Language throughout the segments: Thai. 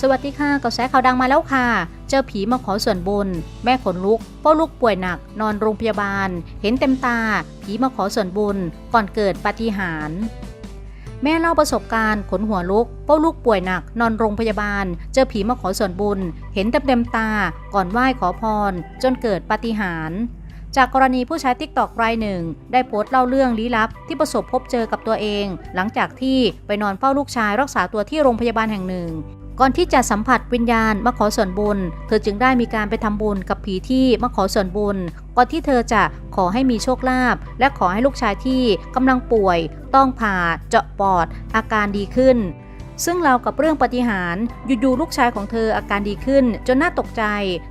สวัสดีค่ะกระแสข่าวดังมาแล้วค่ะ เจอผีมาขอส่วนบุญ แม่ขนลุกเพราลูกป่วยหนัก นอนโรงพยาบาล เห็นเต็มตา ผีมาขอส่วนบุญ ก่อนเกิดปาฏิหาริย์แม่เล่าประสบการณ์ขนหัวลุกเพราลูกป่วยหนัก นอนโรงพยาบาล เจอผีมาขอส่วนบุญ เห็นเต็มเต็มตา ก่อนไหว้ขอพร จนเกิดปาฏิหาริย์จากกรณีผู้ใช้ติ๊กตอกรายหนึ่ง ได้โพสต์เล่าเรื่องลี้ลับ ที่ประสบพบเจอกับตัวเอง หลังจากที่ไปนอนเฝ้าลูกชายรักษาตัวที่โรงพยาบาลแห่งหนึ่ง ก่อนที่จะสัมผัสวิญญาณมาขอส่วนบุญ เธอจึงได้มีการไปทำบุญกับผีที่มาขอส่วนบุญ ก่อนที่เธอจะขอให้มีโชคลาภและขอให้ลูกชายที่กำลังป่วย ต้องผ่าเจาะปอด อาการดีขึ้น ซึ่งเรากับเรื่องปฏิหารย์อยู่ๆลูกชายของเธออาการดีขึ้น จนน่าตกใจ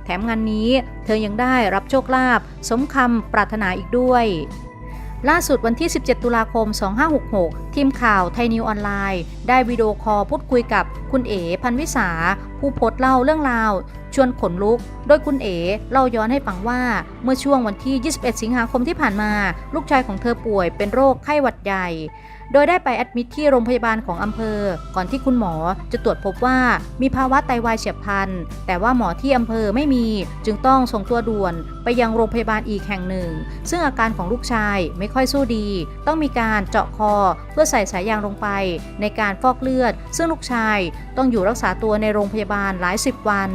แถมงานนี้ เธอยังได้รับโชคลาภสมคำปรารถนาอีกด้วย ล่าสุดวันที่ 17 ตุลาคม 2566 ทีมข่าวไทยนิวออนไลน์ ได้วิดีโอคอลพูดคุยกับคุณเอ๋พันวิสา ผู้โพสต์เล่าเรื่องราว ชวนขนลุก โดยคุณเอ๋เล่าย้อนให้ฟังว่า เมื่อช่วงวันที่ 21 สิงหาคมที่ผ่านมา ลูกชายของเธอป่วยเป็นโรคไข้หวัดใหญ่ โดยได้ไปแอดมิทที่โรงพยาบาลของอำเภอ ก่อนที่คุณหมอจะตรวจพบว่ามีภาวะไตวายเฉียบพลัน แต่ว่าหมอที่อำเภอไม่มี จึงต้องส่งตัวด่วนไปยังโรงพยาบาลอีกแห่งหนึ่ง ซึ่งอาการของลูกชายไม่ค่อยสู้ดี ต้องมีการเจาะคอเพื่อใส่สายยางลงไป ในการฟอกเลือด ซึ่งลูกชายต้องอยู่รักษาตัวในโรงพยาบาลหลายสิบวัน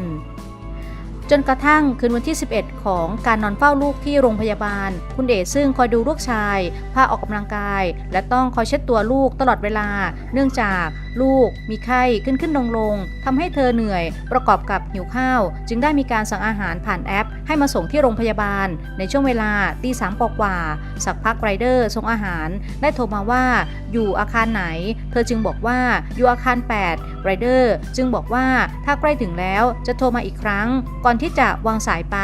จนกระทั่งคืนวันที่ 11 ของการนอนเฝ้าลูกที่โรงพยาบาล คุณเอ๋ซึ่งคอยดูลูกชาย พาออกกำลังกาย และต้องคอยเช็ดตัวลูกตลอดเวลา เนื่องจากลูกมีไข้ขึ้นขึ้นลงลงทำให้เธอเหนื่อย ประกอบกับหิวข้าว จึงได้มีการสั่งอาหารผ่านแอป ให้มาส่งที่โรงพยาบาล ในช่วงเวลาตีสามกว่าสักพักไรเดอร์ส่งอาหาร ได้โทรมาว่าอยู่อาคารไหน เธอจึงบอกว่าอยู่อาคาร 8ไรเดอร์จึงบอกว่าถ้าใกล้ถึงแล้วจะโทรมาอีกครั้ง ก่อนที่จะวางสายไป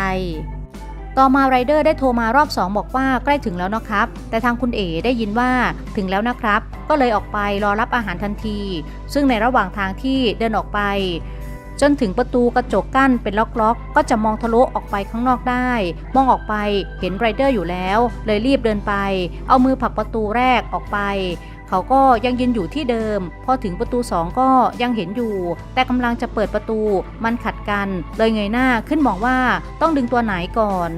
ต่อมาไรเดอร์ได้โทรมารอบ 2 บอกว่าใกล้ถึงแล้วนะครับ แต่ทางคุณเอ๋ได้ยินว่าถึงแล้วนะครับ ก็เลยออกไปรอรับอาหารทันที ซึ่งในระหว่างทางที่เดินออกไป จนถึงประตูกระจกกั้นเป็นล็อกๆ ก็จะมองทะลุออกไปข้างนอกได้ มองออกไปเห็นไรเดอร์อยู่แล้ว เลยรีบเดินไป เอามือผลักประตูแรกออกไป เขาก็ยังยืนอยู่ที่เดิม พอถึงประตูสองก็ยังเห็นอยู่ แต่กำลังจะเปิดประตูมันขัดกัน เลยเงยหน้าขึ้นมองว่าต้องดึงตัวไหนก่อน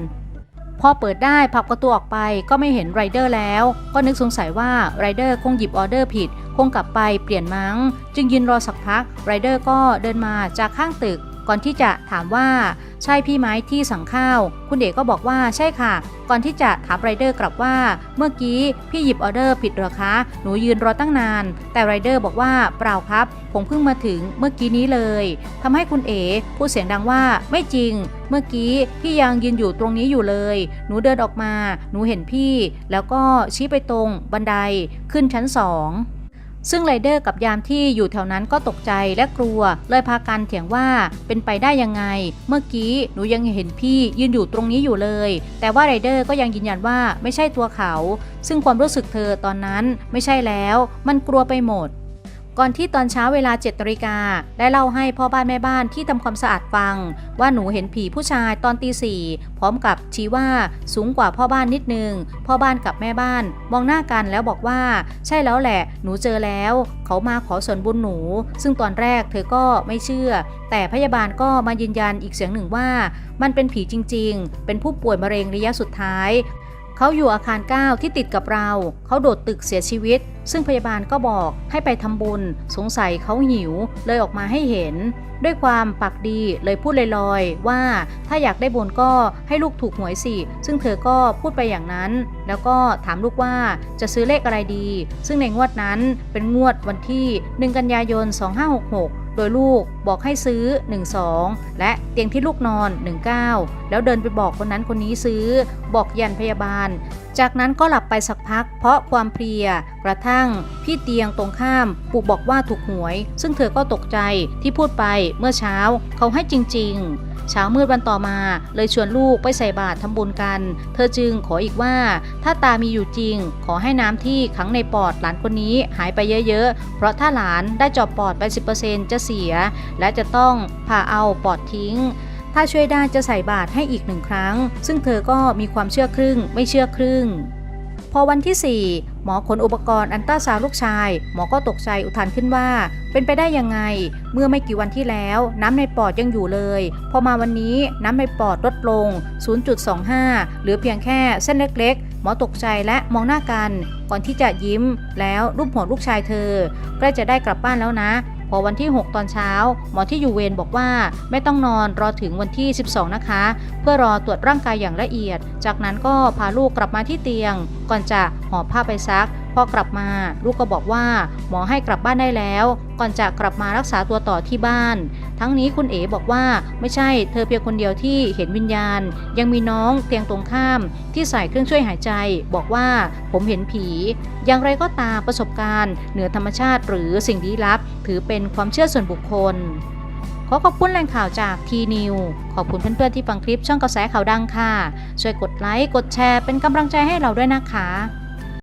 พอเปิดได้ผับกระตูออกไปก็ไม่เห็นไรเดอร์แล้ว ก็นึกสงสัยว่าไรเดอร์คงหยิบออเดอร์ผิด คงกลับไปเปลี่ยนมั้ง จึงยืนรอสักพักไรเดอร์ก็เดินมาจากข้างตึก ก่อนที่จะถามว่าใช่พี่ไหมที่สั่งข้าว คุณเอกก็บอกว่าใช่ค่ะ ก่อนที่จะถามไรเดอร์กลับว่า เมื่อกี้พี่หยิบออเดอร์ผิดหรอคะ หนูยืนรอตั้งนาน แต่ไรเดอร์บอกว่าเปล่าครับ ผมเพิ่งมาถึงเมื่อกี้นี้เลยทำให้คุณเอ๋พูดเสียงดังว่าไม่จริง เมื่อกี้พี่ยังยืนอยู่ตรงนี้อยู่เลย หนูเดินออกมา หนูเห็นพี่ แล้วก็ชี้ไปตรงบันไดขึ้นชั้นสอง ซึ่งไรเดอร์กับยามที่อยู่แถวนั้นก็ตกใจและกลัว เลยพากันเถียงว่าเป็นไปได้ยังไง เมื่อกี้หนูยังเห็นพี่ยืนอยู่ตรงนี้อยู่เลย แต่ว่าไรเดอร์ก็ยังยืนยันว่าไม่ใช่ตัวเขา ซึ่งความรู้สึกเธอตอนนั้นไม่ใช่แล้ว มันกลัวไปหมด ก่อนที่ตอนเช้าเวลา7นาฬิกาได้เล่าให้พ่อบ้านแม่บ้านที่ทำความสะอาดฟัง ว่าหนูเห็นผีผู้ชายตอนตีสี่พร้อมกับชี้ว่าสูงกว่าพ่อบ้านนิดนึง พ่อบ้านกับแม่บ้าน มองหน้ากันแล้วบอกว่า ใช่แล้วแหละ หนูเจอแล้ว เขามาขอส่วนบุญหนู ซึ่งตอนแรกเธอก็ไม่เชื่อ แต่พยาบาลก็มายืนยันอีกเสียงหนึ่งว่า มันเป็นผีจริง ๆ เป็นผู้ป่วยมะเร็งระยะสุดท้าย เขาอยู่อาคาร 9 ที่ติดกับเรา เขาโดดตึกเสียชีวิต ซึ่งพยาบาลก็บอกให้ไปทำบุญ สงสัยเขาหิว เลยออกมาให้เห็น ด้วยความปากดีเลยพูดลอยๆ ว่าถ้าอยากได้บุญก็ให้ลูกถูกหวยสิ ซึ่งเธอก็พูดไปอย่างนั้น แล้วก็ถามลูกว่าจะซื้อเลขอะไรดี ซึ่งในงวดนั้นเป็นงวดวันที่ 1 กันยายน 2566 โดยลูกบอกให้ซื้อ 12 และเตียงที่ลูกนอน 19 แล้วเดินไปบอกคนนั้นคนนี้ซื้อ บอกยันพยาบาล จากนั้นก็หลับไปสักพัก เพราะความเพลีย กระทั่ง พี่เตียงตรงข้ามปู่บอกว่าถูกหวย ซึ่งเธอก็ตกใจที่พูดไปเมื่อเช้าเขาให้จริง ๆ เช้ามืดวันต่อมา เลยชวนลูกไปใส่บาตรทำบุญกัน เธอจึงขออีกว่า ถ้าตามีอยู่จริง ขอให้น้ำที่ขังในปอดหลานคนนี้หายไปเยอะๆ เพราะถ้าหลานได้เจอบปอดไป 10%จะเสีย และจะต้องผ่าเอาปอดทิ้งถ้าช่วยได้จะใส่บาตรให้อีกหนึ่งครั้ง ซึ่งเธอก็มีความเชื่อครึ่งไม่เชื่อครึ่ง พอวันที่ 4 หมอขนอุปกรณ์อันตราซาวลูกชาย หมอก็ตกใจอุทานขึ้นว่า เป็นไปได้ยังไง เมื่อไม่กี่วันที่แล้ว น้ำในปอดยังอยู่เลย พอมาวันนี้น้ำในปอดลดลง 0.25 เหลือเพียงแค่เส้นเล็กๆ หมอตกใจและมองหน้ากัน ก่อนที่จะยิ้มแล้วรูปหัวลูกชายเธอใกล้จะได้กลับบ้านแล้วนะ พอวันที่ 6 ตอนเช้า หมอที่อยู่เวรบอกว่าไม่ต้องนอนรอถึงวันที่ 12 นะคะ เพื่อรอตรวจร่างกายอย่างละเอียด จากนั้นก็พาลูกกลับมาที่เตียง ก่อนจะห่อผ้าไปซัก พอกลับมาลูกก็บอกว่าหมอให้กลับบ้านได้แล้ว ก่อนจะกลับมารักษาตัวต่อที่บ้าน ทั้งนี้คุณเอ๋บอกว่าไม่ใช่เธอเพียงคนเดียวที่เห็นวิญญาณ ยังมีน้องเตียงตรงข้าม ที่ใส่เครื่องช่วยหายใจ บอกว่าผมเห็นผี อย่างไรก็ตามประสบการณ์ เหนือธรรมชาติหรือสิ่งลี้ลับ ถือเป็นความเชื่อส่วนบุคคลขอขอบคุณแหล่งข่าวจากทีนิว ขอบคุณเพื่อนๆที่ฟังคลิปช่องกระแสข่าวดังค่ะ ช่วยกดไลค์ กดแชร์เป็นกำลังใจให้เราด้วยนะคะ